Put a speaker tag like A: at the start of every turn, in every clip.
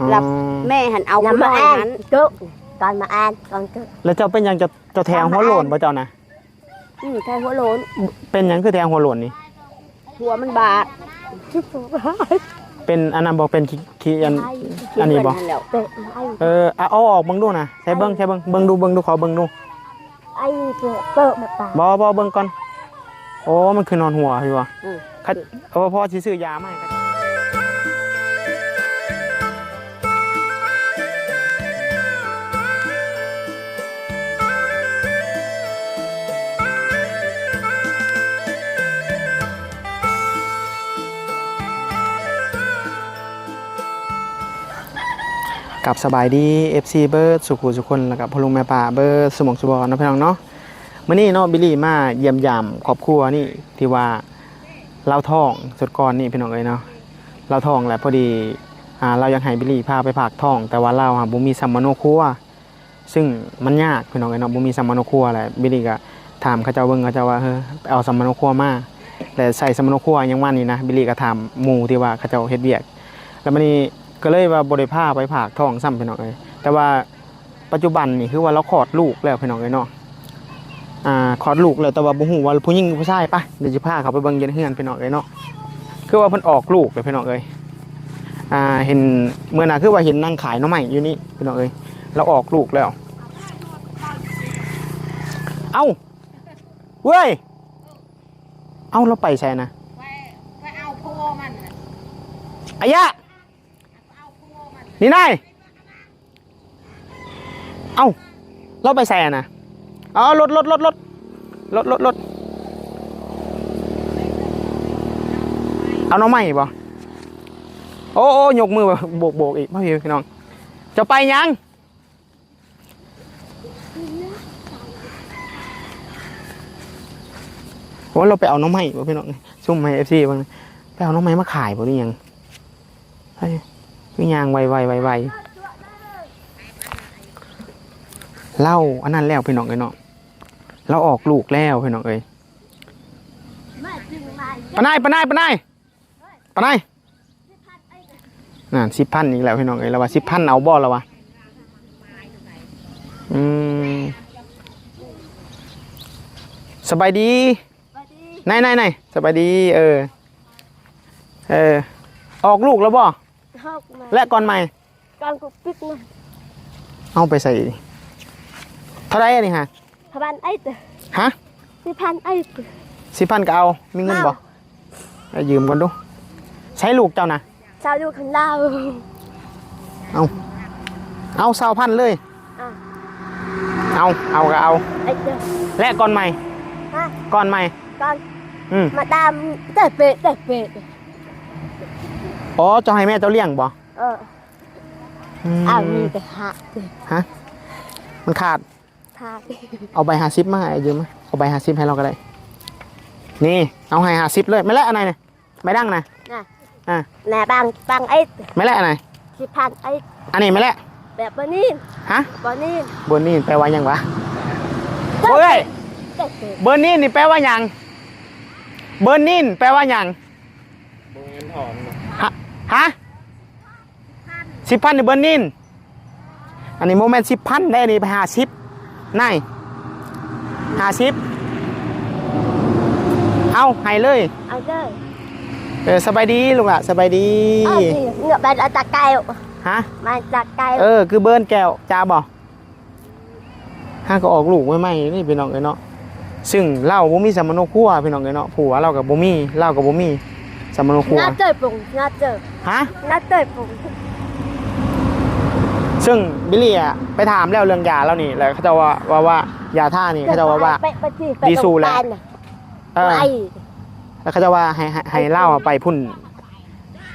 A: อ๋อ
B: หลับแม่หันเอา
C: Nằm
B: ผู้
C: mà
B: น้อยนั้น
C: an trước Còn mà an Còn trước
A: แล้วเจ้าเป็นหยังจะเจ้าแทงหัวโหลนบ่เจ้านะ
B: อืมแทงหัวโลน
A: เป็นหยังคือแทงหัวโหลนนี่
B: หัวมันบาด
A: เป็นอันนั้นบ่เป็นขี้ขี้อันอันนี้บ่
B: เพิ่แล้ว
C: Tệ Anh
A: เออเอาเอาออกเบิ่งดูนะใช้เบิ่งใช้เบิ่งเบิ่งดูเบิ่งดูขอเบิ่งดู
C: Anh tệ Tệ mà bà
A: บ่บ่เบิ่งก่อนโอ้มันคือนอนหัวพี่วะ
B: อืม
A: คัดเอาพ่อสิซื้อยามาให้ก็ กับสบายดี FC เบิร์ดสุขุสุคนแล้วกับพลุงแม่ป่าเบิร์ดสมองสุบอนะพี่น้องเนาะมื่อนี้เนาะบิลลี่มาเยี่ยมยามครอบครัวนี่ที่ว่าเราทองสุดก่อนนี่พี่น้องเอ้ยเนาะเราทองแหละพอดีอ่าเรายังให้บิลลี่พาไปผากทอง แต่ว่าเราหาบุมีสัมมโนครัว ซึ่งมันยากพี่น้องเอ้ยเนาะบุมีสัมมโนครัวแหละบิลลี่ก็ถามเขาเจ้าเบิ่งเขาเจ้าว่าเฮ้ยเอาสัมมโนครัวมาแต่ใส่สัมมโนครัวยังว่านี่นะบิลลี่ก็ถามหมู่ที่ว่าเขาเจ้าเฮ็ดเวียก แล้วมันนี่ ก็เลยว่าบริภาไปผากท้องซ้ำพี่น้องเลยแต่ว่าปัจจุบันนี่คือว่าเราคลอดลูกแล้วพี่น้องเลยเนาะอ่าคลอดลูกแล้วแต่ว่าบ่ฮู้ว่าผู้หญิงหรือผู้ชายปะเดี๋ยวจะพาเขาไปเบิ่งเย็นเฮือนพี่น้องเลยเนาะคือว่าเพิ่นออกลูกเลยพี่น้องเลยอ่าเห็นเมื่อน่ะคือว่าเห็นนั่งขายหน้องใหม่อยู่นี่พี่น้องเลยเราออกลูกแล้ว เอ้าเว้ยเอ้าเราไปใช่นะ
B: ไปเอาพ่อมันน่ะ
A: อายะ นี่นายเอ้าเราไปใส่อะนะอรถรถรถรถรถรถรถเอาน้องใหม่บ่โอ้โอ้ยกมือโบกโบกอีกพ่อพี่พี่น้อง จะไปยังว่าเราไปเอาน้องใหม่บ่พี่น้องซุ่มให้เอฟซีบ้างไปเอาน้องใหม่มาขายบ่หรือยัง คือยางไวไวไวไวเล่าอันนั้นแล้วพี่น้องเอ้ยเนาะเราออกลูกแล้วพี่น้องเอ้ยปะนายปะนายปะนายปะนายน่ะสิบพันอีกแล้วพี่น้องเอ้ยเราว่าสิบพันเอาบ่แล้ววะอืมสบายดีนายนายนายสบายดี เออ เออ ออกลูกแล้วบ่
C: Học mà
A: และก่อนใหม่
C: Con cũng biết mà
A: เอาไปใส่เท่าไรอันนี้ฮะ
C: Thà bạn ấy tệ
A: ฮะ
C: Thì phan ấy tệ
A: สิพันก็เอา มีเงินบ่ไปยืมก่อนดู ใช้ลูกเจ้านะ
C: Sao vô khẩn lao
A: เอาสาวพันเลย
C: อะ
A: เอาเอาก็เอา
C: Ấy tệ
A: และก่อนใหม่
C: Ha
A: ก่อนใหม่
C: Con
A: อืม
C: Mà đam Tệ bệ Tệ bệ
A: อ๋อเจะให้แม่เจ้าเลี้ยงบ่
C: Ờ
A: อืม
C: À มีแต่ hạ tệ
A: มันขาด
C: Tha
A: เอาใบหาซิปมาให้ยืมมาเอาใบหาซิปให้เราก็ได้ นี่ เอาให้หาซิปเลยไม่และอะไรเนี่ยไม่ดังนะ
C: Nè bằng Bằng ấy tệ
A: ไม่และอะไร
C: Thì phan ấy
A: อันนี้ไม่และ
C: Đẹp bơ nín
A: ฮะ
C: Bơ nín
A: บนนี่แปลว่าหยังวะเฮ้ย
C: Tệ bệ
A: เบอร์นินนี่แปลว่าหยัง เบอร์นินแปลว่าหยังฮะ ฮะสิบพันนี่เบอร์นินอันนี้โมเมนต์สิบพันได้อันนี้ไปหาสิบนายหาสิบเอาให้เลย
C: Ở đây
A: เออสบายดีลุงละสบายดี
C: Ờ gì Ngựa bạn ở tạc kèo
A: ฮะ
C: Mà tạc kèo
A: เออ คือเบิร์นแก้วจ้าบอกห้าก็ออกลูกไม่ไหมนี่พี่น้องเอ้ยเนาะซึ่งเล่าบ่มีสมโนครัวพี่น้องเอ้ยเนาะผัวเรากับบ่มีเล่ากับบ่มี สมโนครัว
C: Nó trời bụng Nó trời
A: ฮะ
C: Nó trời bụng
A: ซึ่งบิลลี่อะไปถามแล้วเรื่องยาแล้วนี่แล้วเขาจะว่าว่าว่ายาท่านี่เขาจะว่าว่า
C: Bệnh bệnh gì
A: Đi xù lẹ.
C: Bệnh
A: เออ
C: Ai
A: แล้วเขาจะว่าให้ให้ให้เล่าอะไปพุ่น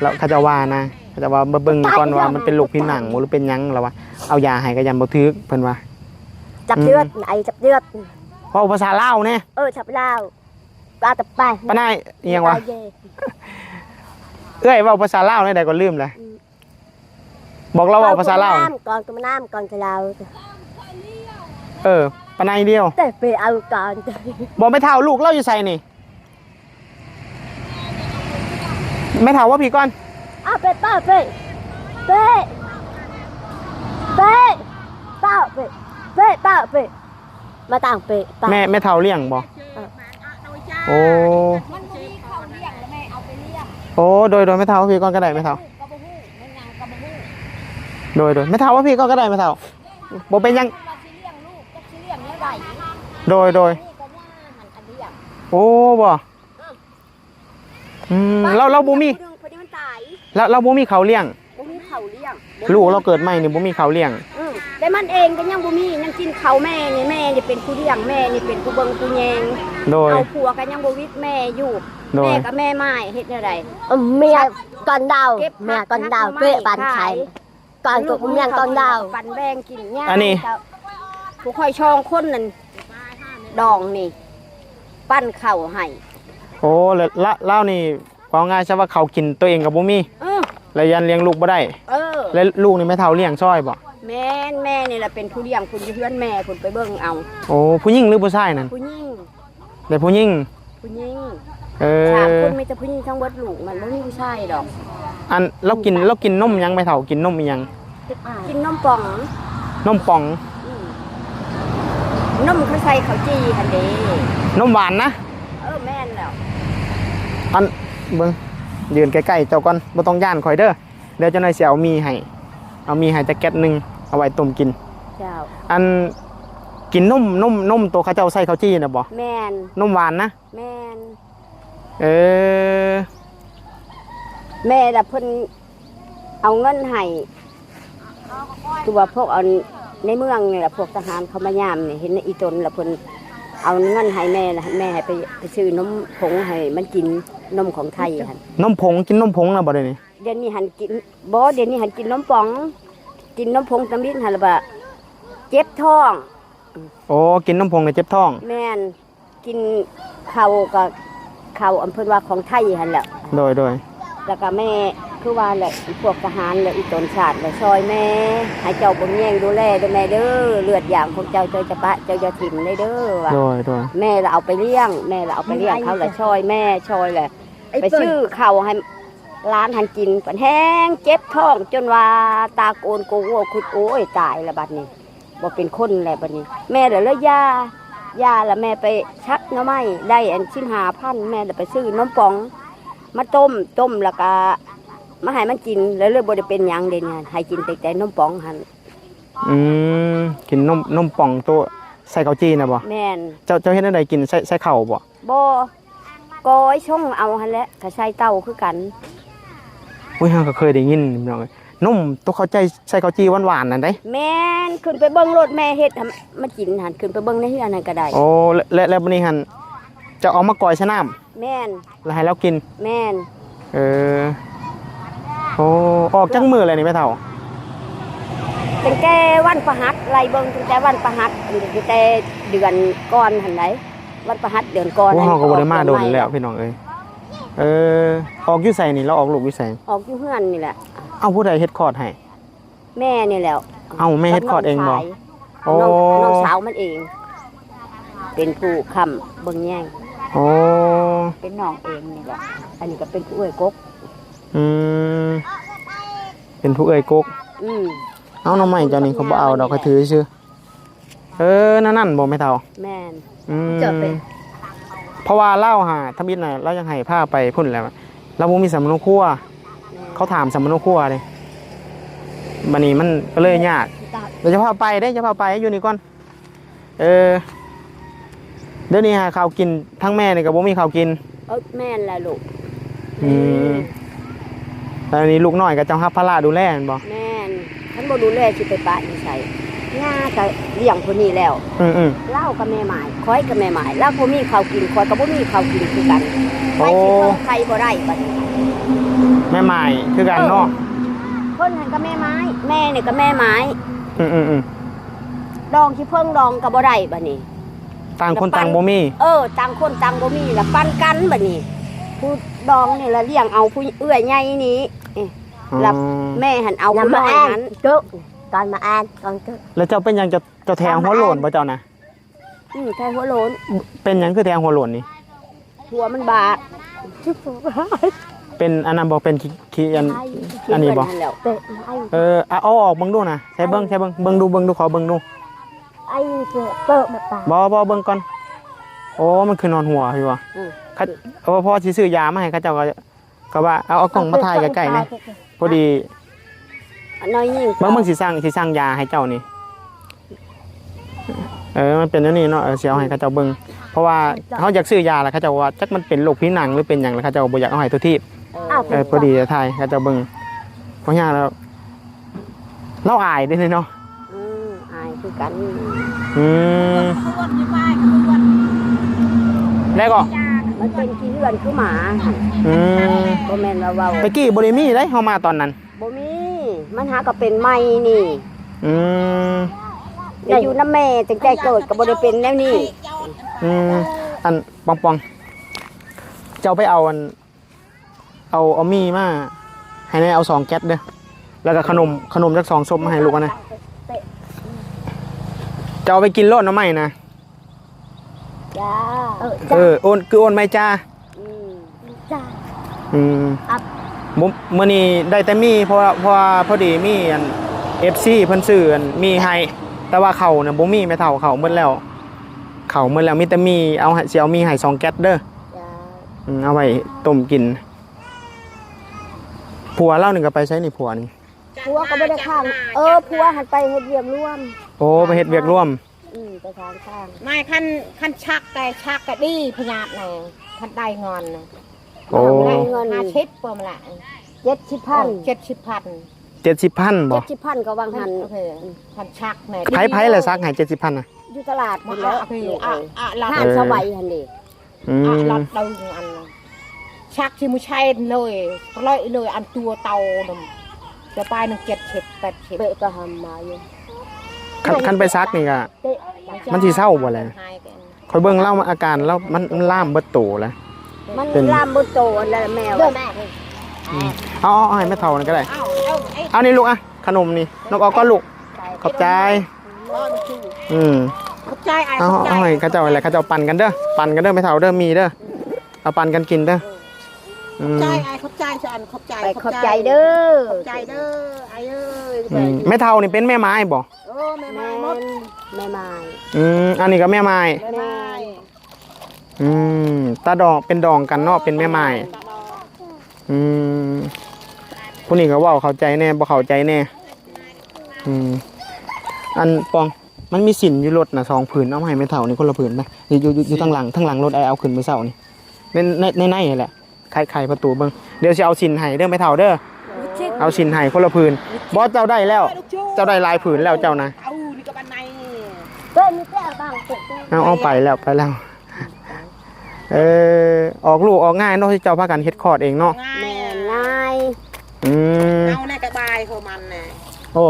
A: แล้วเขาจะว่านะเขาจะว่ามาเบิ่งก่อนว่ามันเป็นลูกพิษหนังบ่หรือเป็นหยังแล้วว่าเอายาให้ก็ยันบ่ทึกเพิ่นว่า
C: Chập
A: Ừ.
C: đứt Này chập đứt
A: เว้าภาษาลาวแน่
C: Ờ chập lao Ba tập bài
A: ปานายอีหยังวะ
C: Ba về
A: เเอ้ยว่าภาษาลาวในใดก็ลืมเลยบอกเราว่าภาษาลาว
C: กอนตัวน้ำก่อนตัว
A: เราเออปานายเดียว
C: แต่ไปเอาก่อน
A: บอกไม่เท่าลูกเล่าอยู่ใส่นี่ไม่เท่าว่าพี่ก้อน
C: อ้าวเป็ดป้าเป็ดเป็ดเป็
A: ดป้าเป็ดเป็ดป้า
B: เป็ดมาต่างเป็ดแม่แม่เท่าเลี้ยงบอกโอ้
A: โอ้โดยโดยแม่เฒ่าพี่ก่อนก็ได้แม่เฒ่า
B: ก็บ่ฮู้มันยังก็บ่ฮู้
A: โดยโดยแม่เฒ่าว่าพี่ก่อนก็ได้แม่เฒ่าบ่เป็นหยัง
B: ว่าสิเลี้ยงลูกจักสิเลี้ยงแม่ได้นี่
A: โดยโดย
B: ก็ย่าหันอันเลี้ยง
A: โอ้บ่อืมเราเราบ่มี
B: ผู้หนึ่งพอดีมันตาย
A: เราเราบ่มีเขาเลี้ยง
B: บ่มีเขาเลี้ยง
A: ลูกเราเกิดใหม่นี่บ่มีเขาเลี้ยง
B: อืมแต่มันเองก็ยังบ่มียังกินเขาวแม่นี่แม่นี่เป็นผู้เลี้ยงแม่นี่เป็นผู้เบิ่งผู้แยง
A: โดย
B: เอาผัวก็ยังบ่วิทย์แม่อยู่
A: โดย
B: แม่กับแม่ไม้เฮ็ดอะไร
C: เมียก่อนดาว
B: เก็บ
C: เมีย
B: ผัก
C: ก่อนดาว
B: หักหน่อไม้
C: เป๊ะบานไข่ก่อนกับเมียก่อนดาว
B: ปันแบงกินย่าง
A: อันนี้
B: ผู้ค่อยช่องคนนั่นดองนี่ ปั้นข้าวให้
A: โอ้แล้วละเล่านี่ว่าง่ายซะว่าเขากินตัวเองก็บ่มี
B: เออ
A: แล้วยันเลี้ยงลูกบ่ได้
B: เออ
A: แล้วลูกนี่แม่เฒ่าเลี้ยงซอยบ่
B: แม่นแม่นี่แหละเป็นผู้เลี้ยงคุณอยู่เพื่อนแม่คุณไปเบิ่งเอา
A: โอ้ผู้หญิงหรือผู้ชายนั่น
B: ผู้หญิง
A: แต่ผู้หญิง
B: ผู้หญิง
A: เอ
B: สาม
A: อ
B: คนมีแต่ผู้หญิงทั้งเบิดลูกมันบ่มีผู้ชายดอก
A: อันเรากินเรากินนมยังแม่เฒ่ากินนมอีหยัง
B: กินนมป่อง
A: นมป่อง
B: อืมนมเขาใส่ข้าวจีหั่นเด้
A: นมหวานนะ
B: เออแม่นแล้ว
A: อันเบิ่งยืนใกล้ๆเจ้าก่อนบ่ต้องย่านข่อยเด้อเดี๋ยวเจ้านายสิเอามีให้เอามีให้จักแก๊สหนึงเอาไว้ต้มกิน
B: เจ้า
A: อันกินนมนมนมตัวเขาเจ้าใส่ข้าวจี้น่ะบ่
B: แม่น
A: นมหวานนะ
B: แม่น
A: เออ
B: แม่ละเพิ่นเอาเงินให้คือว่าพวกเอาในเมืองนี่แหละพวกทหารเขามายามนี่เห็นในอีตนละเพิ่นเอาเงินให้แม่ละแม่ให้ไปไปซื้อนมผงให้มันกินนมของไทยหั่น
A: นมผงกินนมผงน่ะบ่ได้นี่
B: เดี๋ยวนี้หันกินบ่เดี๋ยวนี้หันกินนมป๋อง กินนมผงตำลิดหันละบะเจ็บท้อง
A: โอ้กินนมผงเนี่ยเจ็บท้อง
B: แม่นกินข้าวกับ ข้าวอำเภอว่าของไทยหันแหละ
A: โดยโดย
B: แล้วก็แม่คือว่าแหละอีพวกทหารและอีตนชาติและซอยแม่ให้เจ้าบนแย่งดูแลด้วยแม่เด้อเลือดอย่างของเจ้าเจ้าจะปะเจ้าจะถิ่มเลยเด้อว่ะ
A: โดยโดย
B: แม่เราเอาไปเลี้ยง แม่เราเอาไปเลี้ยงเขาและซอยแม่ซอยแหละไปซื้อข้าวให้ร้านหันกินปันแห้งเจ็บท้องจนว่าตาโกนโกวัวคุดโอ้ยตายละบัดนี้บ่เป็นคนแล้วบัดนี้ แม่เดี๋ยวเลยยา ยาละแม่ไปชักหน้ำไม้ได้อันชิ้นหาพันแม่เดี๋ยวไปซื้อน้ำปอง มาต้มต้มแล้วก็มาให้มันกินแล้วเลยบ่ได้เป็นหยังเด่นงานให้กินแต่แต่นมป๋องหัน
A: อืมกินนมนมป่องตัวใส่ข้าวจี้น่ะบ่
B: แม่น
A: เจ้าเจ้าเฮ็ดได้กินใส่ใส่ข้าวบ่
B: บ่ก้อยช่องเอาหันแหละก็ใส่เต้าคือกัน
A: อุ้ยเฮาก็เคยได้ยินพี่น้องเอ้ย นมตัวข้าวใจใส่ข้าวจี้หวานๆนั่นเด้
B: แม่นขึ้นไปเบิ่งรถแม่เฮ็ดให้มันกินหันขึ้นไปเบิ่งในเฮือนนั่นก็ได้
A: โอ้และและแล้วบัดนี้หั่นจะเอามากอยใส่น้ำ
B: แม่น
A: แล้วให้เรากิน
B: แม่น
A: เออโอ้ออกจังมือเลยนี่แม่เฒ่า
B: ตั้งแต่วันประหัสไล่เบิ่งตั้งแต่วันประหัสตั้งแต่เดือนก่อนหันไหนวันประหัสเดือนก่อน
A: โอ้เฮาก็บ่ได้มาโดน
B: ออกเดือ
A: แล้ว
B: ให
A: พี่น้องเอ้ยเออออกอยู่ไสนี่เราออกลูกอยู่ไส
B: ออกอยู่เฮือนนี่แหละ
A: เอาผู้ใดเฮ็ดคลอดให้
B: แม่นี่แหล้ว
A: เอ้าแม่เฮ็ดคลอดเองบ่ โอ้
B: น้องน้องสาวมันเอง เป็นผู้ค้ำเบิ่งแย่ง
A: โอ้
B: เป็นน้องเองนี่แหละอันนี้ก็เป็นผู้เอ้ยกก
A: อืม เป็นผู้เอ่ยกก
B: อืม
A: เอาน้องใหม่เจ้านี่เขาบ่เอาดอกเขาถือซื่อ เออ นั่นนั่นบ่ไม่เท่า
B: แม่น
A: อืม
B: เจอเป็น
A: เพราะว่าเล่าหาทมิตรน่ะเรายังให้ผ้าไปพุ่นแล้วเราบ่มีสำนกครัว เขาถามสำนกครัวเลยบัดนี้มันก็เลยยากเดี๋ยวจะพาไปได้จะพาไปอยู่นี่ก่อนเออเดี๋ยวนี้หาข้าวกินทั้งแม่นี่ก็บ่มีข้าวกิน
B: เออแม่นแหละลูก
A: อืมแล้วอันนี้ลูกน้อยก็เจ้าฮับพระดูแลแม่นบ่
B: แม่นท่านบ่ดูแลสิไปปะอีใส่ย่าก็เลี้ยงคนนี้แล้ว
A: อืมอืม
B: เล่ากับแม่หมายคอยกับแม่หมายเล่าบ่มีข้าวกินคอยก็บ่มีข้าวกินคือกันไปสิเพิ่มใครบ่ได้บัดนี้
A: แม่ใหม่คือกันเนาะ
B: เพิ่นหันกับแม่ไม้ แม่นี่ก็แม่ไม้
A: อืมอืมอืม
B: ดองที่เพิ่งดองก็บ่ได้บัดนี้
A: ต่างคนต่างบ่มี
B: เออต่างคนต่างบ่มีละปันกันบัดนี้ ผู้ดองนี่ละเลี้ยงเอาผู้เอื้อยใหญ่นี้เอ๊ะรับ
A: อ๋อ
B: แม่หันเอา
C: อย่า
B: ผู้
C: มา
B: น้อย
C: อ่าน
B: นั้น
C: จุก่อนมาอ่านก่อนจุ
A: แล้วเจ้าเป็นหยังจะเจ้าแทงหัวโหลนบ่เจ้านะ
B: อืมใช่หัวโลน
A: เป็นหยังคือแทงหัวโหลนนี่
B: หัวมันบาด
A: เป็นอันนั้นบ่เป็นขี้ขี้อันอันนี้บ่
B: เพิ่แล้ว
C: เตะไอ้
A: เออเอาเอาออกเบิ่งดูนะใช้เบิ่งใช้เบิ่งเบิ่งดูเบิ่งดูขอเบิ่งดู
C: ไอ้เปิดเปิดมาตา
A: บ่บ่เบิ่งก่อนโอ้มันคือนอนหัวอยู่ว่ะ
B: อืม
A: เขาโอ้พอสิซื้อยามาให้เขาเจ้าก็ก็ว่าเอาเอากล่องมาถ่ายใกล้ๆนี่พอดี
B: น้อยยิ่ง
A: เบิ่งมึงสิสั่งสิสั่งยาให้เจ้านี่เออมันเป็นอันนี้เนาะเออสิเอาให้เขาเจ้าเบิ่งเพราะว่าเขาอยากซื้อยาแล้วเขาเจ้าว่าจักมันเป็นโรคผิวหนังหรือเป็นหยังแล้วเขาเจ้าบ่อยากเอาให้ตัวที่ เออพอดีจะถ่ายเขาเจ้าเบิ่งเพราะหยังแล้ว เราอายเด้เนาะ
B: อืมอายคือกัน
A: อืมแล้วก็
B: มันเป็นขี้เลื่อนคือหมา
A: อืม
B: บ่แม่นว่าเว้า
A: ตะกี้บริมีได้เฮามาตอนนั้น
B: บ่มีมันหาก็เป็นไม้นี่
A: อืม
B: ได้อยู่น้ำแม่ตั้งแต่เกิดก็บ่ได้เป็นแนวนี้
A: อืมอันปองปองเจ้าไปเอาอัน เอาเอามีมาให้แน่เอาสองแก๊สเด้อแล้วก็ขนมขนมจักสองซบมาให้ลูกอันนะเจ้าเอาไปกินโลดหน้ำใหม่นะ
B: จ้า
C: เออ
A: เออโอนคือโอนไม่จ้า
B: อืม
C: จ้า
A: อืม
C: อัพ
A: มุมื่อนี้ได้แต่มีเพราะว่าเพราะว่าพอดีมีอันเอฟซีเพิ่นซื้ออันมีให้แต่ว่าเขาเนี่ยบ่มีไม่เท่าเขาหมดแล้ว เขาหมดแล้วมีแต่มีเอาให้สิเอามีให้สองแก๊สเด้อ
B: จ้า
A: อืมเอาไว้ต้มกิน ผัวเล่าหนึ่งก็ไปใช้นี่ผัวนี่
B: ผัวก็บ่ได้ข้าง เออผัวหันไปเฮ็ดเวียกร่วม
A: โอ้ไปเฮ็ดเวียกร่วม
B: อืมไปทางข้าง
D: ไม่ขั้นขั้นชักแต่ชักก็ดีพยาดน่ะขั้นได้งอนน่ะ
A: โอ้
B: ได้เงิน
D: ห้าชิปเปิ่มละ
B: 70พัน
D: เจ็ดสิบพัน
A: เจ็ดสิบพันบ่
B: 70พันก็วางหัน
D: โอเคขั้นชักน่ะ
A: ไผไผเลยซักให้เจ็ดสิบพันอะ
B: อยู่ตลาด
D: มา
B: พุ่น
D: อะ
B: แล้ว
D: โอเค
B: ลูก
D: อะ
B: เอ้ย
D: อะลัด
B: ห้านสวัยหั่นดิ
A: อื
D: อะ
A: ม
D: ลัดเดาอันน่ะ ชักที่มุชัยเลยเลยเลยอันตัวเตาดมจะไปหนึ่งเจ็ดสิบแปดสิบ
B: เปะก็ทำมาอยู่
A: คันคันไปซักนี่ก็
B: เตะ
A: มันสิเศร้าบ่แล
D: หายกัน
A: คอยเบิ่งเล่ามาอาการแล้วมันมันล่ามเบิดโตแล้ว
B: มัน
A: เป็น
B: ลามบ่โตอันแล้วแมว
C: เดินแม่
A: เอาเอาเอาให้แม่เท่านั่นก็ได้
D: อ้าวเอาไอ้
A: เอานี่ลูกอะขนมนี่นกเอาก็ลูกขอบใจ
D: ร้อนคือ
A: อืม
D: ขอบใจไอ้
A: เอา
D: ขอบใจ
A: เอาให้เขาเจ้าอะไรเขาเจ้าปั่นกันเด้อปั่นกันเด้อไม่เท่าเด้อมีเด้อเอาปั่นกันกินเด้อ อืม
D: ใจไอ้ขอบใจฉันขอบใจ
B: ไปขอบใจเด้อ
D: ขอบใจเด้อไอ้เอ้ย
A: อืมแม่เท่านี่เป็นแม่ไม้บ่
D: โอ้แม่
B: แม่
D: ไม้หมด
B: แม่ไม้
A: อืมอันนี้ก็แม่ไม้
D: แม่ไม้
A: อืมตาดอกเป็นดองกันเนาะเป็นแม่ไม้อืมผู้นี้ก็เว่าเข้าใจแน่บ่เข้าใจแน่อืมอันปองมันมีสินอยู่รถน่ะสองผืนเอามาให้แม่เท่านี่คนละผืนไหมอยู่อยู่อยู่อยู่ทางหลังทางหลังรถไอเอาขึ้นไปเสานี่ในในในในนี่แหละ ไขไขประตูเบิ่งเดี๋ยวสิเอาสินให้เด้อแม่เท่าเด้อเอาสินให้คนละผืนบ่เจ้าได้แล้ว เจ้าได้หลายผืนแล้วเจ้านะ
D: เอานี่ก็บันได
C: เดินนี่แก้บ้างเปิด
A: เอาเอาไปแล้วไปแล้วเออออกลูกออกง่ายเนาะที่เจ้าพากันเฮ็ดคลอดเองเนาะ
D: ง่า
B: แม่
D: ย
B: ง่าย
A: อืม
D: เอาในกระบายของมันน่ะ
A: โอ้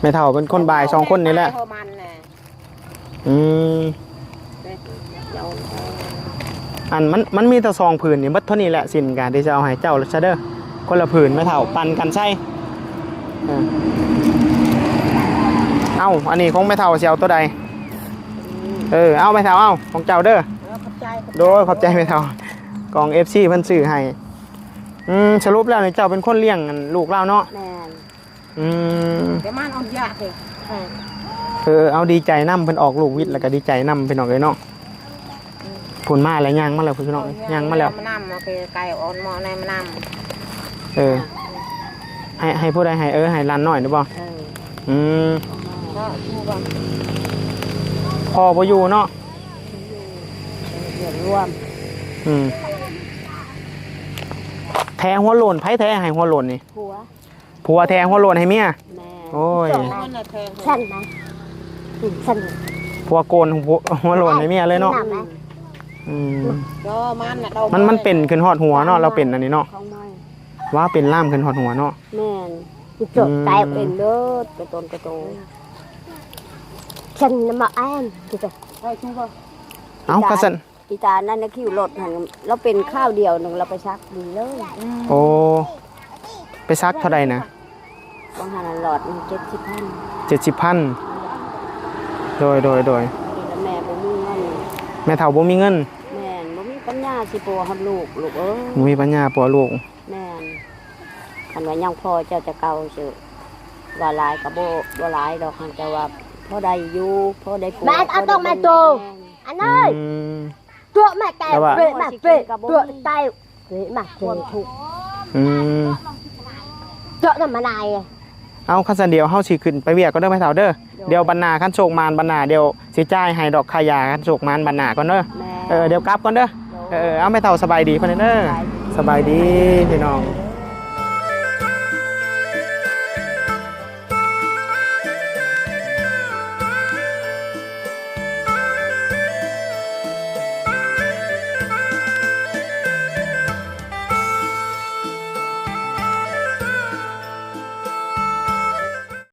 A: แม่เฒ่าเป็นคนบายสองคนนี่แหละ
D: ของมันน่ะ
A: อืมอันมันมันมีแต่ซองผืนนี่หมัดเท่านี้แหละสินการที่จะเอาให้เจ้าซะเด้อคนละผืนแม่เฒ่าปันกันใช่เออเอ้าอันนี้ของแม่เฒ่าสิเอาตัวใดเออเอาแม่เฒ่าเอาของเจ้าเด้อ
D: เออขอบใจขอบใจ
A: โดยขอบใจแม่เฒ่ากอง FC เพิ่นซื้อให้อืมสรุปแล้วนี่เจ้าเป็นคนเลี้ยงอันลูกเราเนาะ
B: แม่น
A: อืม
D: เดี๋ยวมันเอายากเลยเออ
A: เออเอาดีใจนํเพิ่นออกลูกวิทย์แล้วก็ดีใจนํพี่น้องเอ้ยเนาะ ผลมาแล้วย่างมาแล้วพี่น้องเอ้ยย่างมาแล้ว
D: มานำโอเคไก่อ่อนหมอในมาน
A: เออ ให้ให้ผู้ใดให้เออให้ร้านหน่อยได้บ่
B: เออ
A: อืมำ
D: ก็ดูก่อน
A: พอบ่อยู่เนาะ
B: เดือดร่วม
A: อืมแทหัวโลนไผแท้ให้หัวโลนนี่
B: ผัว
A: ผัวแทหัวโลนให้เมีย
B: แม่
A: โอ้ย
D: มันน่ะแทง
C: สั้นนะสั้น
A: ผัวโกนหัวหัวโลนให้เมียเลยเนาะ
C: หนักไหม
A: อืม
D: ดอมันน่ะดอ
A: มันมันเป็นขึ้นฮอดหัวเนาะเราเป็นอันนี้เนาะ
B: ของไม้
A: ว่าเป็นล่ามขึ้นฮอดหัวเนาะ
B: แม่น
C: จบ
B: ตายเองเด้อกระตนกระโต
C: สั้นมาแอนที่จะ
D: เออชูก่อน
A: เอ้าคัสัน
B: อีตานั่นนะคิวรถหันเราเป็นข้าวเดียวหนึงเราไปซักดีเลย
A: โอ้ไปซักเท่าใดนะ
B: บางหันหลอดมันเจ็ดสิบพัน
A: เจ็ดสิบพันโดยโดยโดย
B: แล้วแม่บ่มีเงิน
A: แม่เฒ่าบ่มีเงิน
B: แม่นบ่มีปัญญา สิปัวฮับลูกลูกเอ้ย
A: บ่มีปัญญาปัวลูก
B: แม่นคันว่ายังพอเจ้าจะเก่าซื่อว่าหลายก็บ่บ่หลายดอกคันแต่ว่าพอได้อยู่พอได้ปลูก
C: แม่เอาต้องมาโตอันนี้
A: อืม
C: ตัวแม่แก่
A: แต่ว่า
C: เวมาเวตัวไตเวมา
B: ค
C: เว
B: วามทุกข์
A: อืม
C: ตัวน้ำมันาย
A: เอาคันสันเดียวเฮาสิขึ้นไปเวียกก็เด้อแม่เฒ่าเด้อเดี๋ยวบรรณาคันโชคมานบรรณาเดี๋ยวสิจ่ายให้ดอกขายาคันโชคมานบรรณาก่อนเด้อ
B: แม่
A: เออเดี๋ยวกลับก่อนเด้อ เออเอาแม่เฒ่าสบายดีเพิ่นเด้อสบายดีพี่น้อง
B: เอ